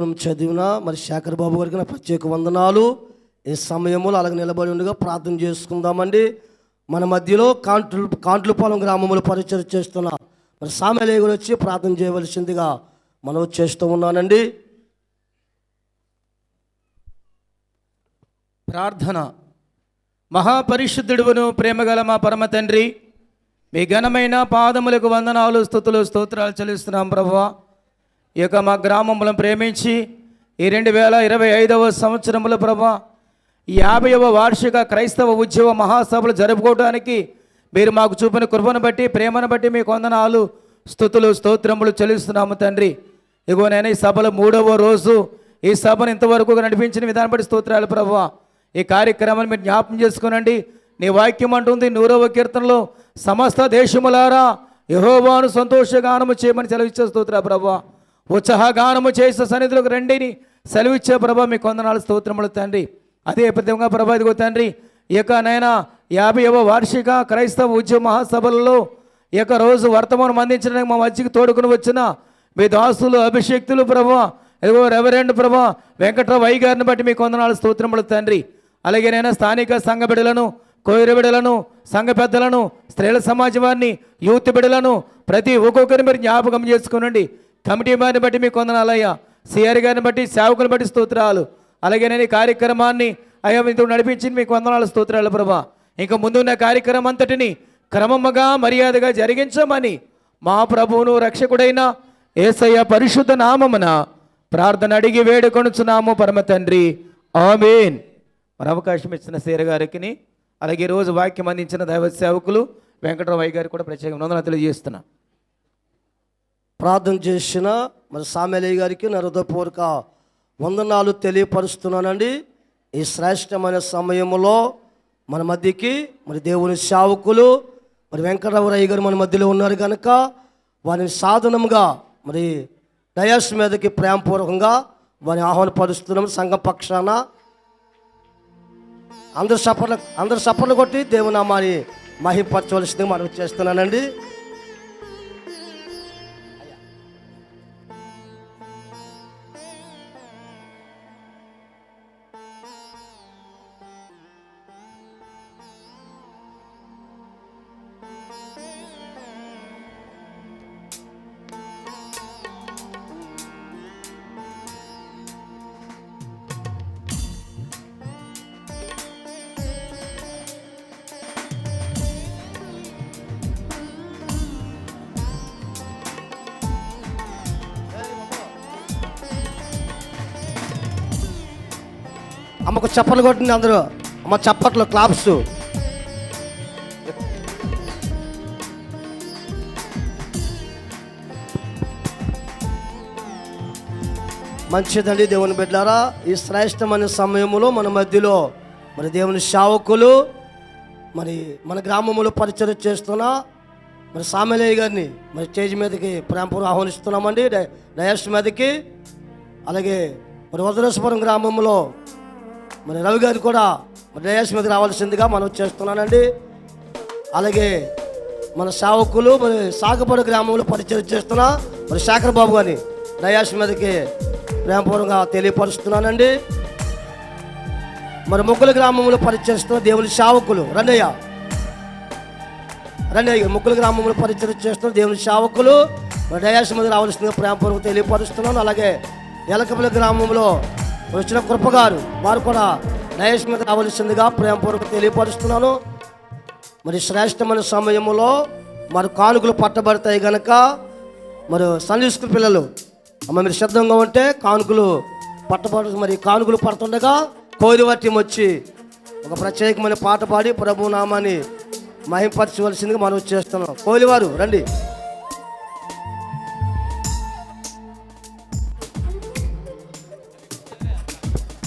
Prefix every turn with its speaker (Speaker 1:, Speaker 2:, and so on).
Speaker 1: మనం చదివిన మరి శేఖర్ బాబు గారికి నా ప్రత్యేక వందనాలు. ఈ సమయంలో అలాగే నిలబడి ఉండగా ప్రార్థన చేసుకుందామండి. మన మధ్యలో కాంట్లు కాంట్లపాలెం గ్రామంలో పరిచయం చేస్తున్న మరి సామెలేగులు వచ్చి ప్రార్థన చేయవలసిందిగా మనం చేస్తూ ఉన్నానండి.
Speaker 2: ప్రార్థన. మహాపరిశుద్ధుడువును ప్రేమగల మా పరమ తండ్రి. మీ ఘనమైన పాదములకు వందనాలు స్థుతులు స్తోత్రాలు చెల్లిస్తున్నాం ప్రభువా. ఈ యొక్క మా గ్రామములను ప్రేమించి ఈ రెండు వేల ఇరవై ఐదవ సంవత్సరముల ప్రభా యాభైవ వార్షిక క్రైస్తవ ఉద్యమ మహాసభలు జరుపుకోవడానికి మీరు మాకు చూపిన కృపను బట్టి ప్రేమను బట్టి మీ కొందనాలు స్థుతులు స్తోత్రములు చెల్లిస్తున్నాము తండ్రి. ఇగో నేను ఈ సభలో మూడవ రోజు ఈ సభను ఇంతవరకు నడిపించిన విధానం బట్టి స్తోత్రాలు ప్రభు. ఈ కార్యక్రమాన్ని మీరు జ్ఞాపం చేసుకునండి. నీ వాక్యం అంటుంది నూరవ కీర్తనలో సమస్త దేశములారా యహోవాను సంతోషగానము చేయమని సెలవిచ్చే స్తోత్ర ప్రభా. ఉత్సాహగానము చేసే సన్నిధిలోకి రండిని సెలవిచ్చే ప్రభా మీ కొందనాలు స్తోత్రములు తండ్రి. అదే ప్రతిభంగా ప్రభా ఇదిగో తండ్రి ఈ యొక్క నైనా యాభైవ వార్షిక క్రైస్తవ ఉద్యమ మహాసభలలో ఈ యొక్క రోజు వర్తమానం అందించడానికి మా మధ్యకి తోడుకుని వచ్చిన మీ దాసులు అభిషక్తులు ప్రభా ఇదిగో రెవరెండ్ ప్రభా వెంకట్రావు అయ్య గారిని బట్టి మీ కొందనాలు స్తోత్రములు తండ్రి. అలాగే నేను స్థానిక సంఘ బిడలను కోయిర బిడలను సంఘ పెద్దలను స్త్రీల సమాజం వారిని యూత్ బిడలను ప్రతి ఒక్కొక్కరిని మీరు జ్ఞాపకం చేసుకునండి. కమిటీ వారిని బట్టి మీ కొందనాలయ్యా సిఆర్ గారిని బట్టి సేవకుని బట్టి స్తోత్రాలు. అలాగే నేను ఈ కార్యక్రమాన్ని అయ్యా ఇంత నడిపించింది మీకు వందనాలు స్తోత్రాలు ప్రభా. ఇంకా ముందున్న కార్యక్రమం అంతటిని క్రమముగా మర్యాదగా జరిగించమని మా ప్రభువును రక్షకుడైన ఏసయ్య పరిశుద్ధ నామమున ప్రార్థన అడిగి వేడుకొనుచున్నాము పరమ తండ్రి. ఆమెన్. మరి అవకాశం ఇచ్చిన సీర గారికి అలాగే రోజు వాక్యం అందించిన దైవ సేవకులు వెంకటరావు గారికి కూడా ప్రత్యేక వందనాలు తెలియజేస్తున్నాను
Speaker 1: ప్రార్థన చేసిన మరి సామెలయ్య గారికి నా హృదయపూర్వక వందనాలు తెలియపరుస్తున్నానండి. ఈ శ్రేష్టమైన సమయంలో మన మధ్యకి మరి దేవుని సేవకులు మరి వెంకటరామరయ్య గారు మన మధ్యలో ఉన్నారు కనుక వారిని సాధనంగా మరి డయాస్ మీదకి ప్రేమపూర్వకంగా వారిని ఆహ్వానపరుస్తున్నాం సంఘ పక్షాన. అందరు సపర్లు అందరు సపర్లు కొట్టి దేవుని మరి మహింపరచవలసిందిగా మనం చేస్తున్నానండి. అమ్మకు చప్పట్లు కొట్టింది అందరూ. అమ్మ చప్పట్లు క్లాప్స్ మంచిదండి దేవుని బిడ్డారా ఈ శ్రేష్టమైన సమయంలో మన మధ్యలో మరి దేవుని శావకులు మరి మన గ్రామంలో పరిచయం చేస్తున్న మరి సామెలయ్య గారిని మరి స్టేజ్ మీదకి ప్రేమపూర్వం ఆహ్వానిస్తున్నామండి. డై- డయాస్ మీదకి అలాగే మరి వదరేశ్వరం గ్రామంలో మరి రవి గారు కూడా మరి డయాస్ మీద రావాల్సిందిగా మనం చేస్తున్నానండి. అలాగే మన సేవకులు మరి సాగపడ గ్రామంలో పరిచయం చేస్తున్న మరి శేఖర్ బాబు గారిని డయాస్ మీదకి ప్రేమపూర్వకంగా తెలియపరుస్తున్నానండి. మరి ముగ్గుల గ్రామంలో పరిచయిస్తున్న దేవుని సేవకులు రండయ్య. రండయ్య ముగ్గుల గ్రామంలో పరిచయం చేస్తున్న దేవుని సేవకులు మరి డయాస్ మీద రావాల్సిందిగా ప్రేమపూర్వకంగా తెలియపరుస్తున్నాను. అలాగే ఎలకపల్లి గ్రామంలో వచ్చిన కృపగారు వారు కూడా డయాస్ కావలసిందిగా రావాల్సిందిగా తెలియపరుస్తున్నాను. మరి శ్రేష్టమైన సమయంలో మరి కానుకలు పట్టబడతాయి గనక మరి సండే పిల్లలు అమ్మ మీరు సిద్ధంగా ఉంటే కానుకలు పట్టబడు మరి కానుకలు పడుతుండగా కోరివట్యం వచ్చి ఒక ప్రత్యేకమైన పాట పాడి ప్రభు నామాన్ని మహింపరచవలసిందిగా మనం చేస్తున్నాం. కోలివారు రండి.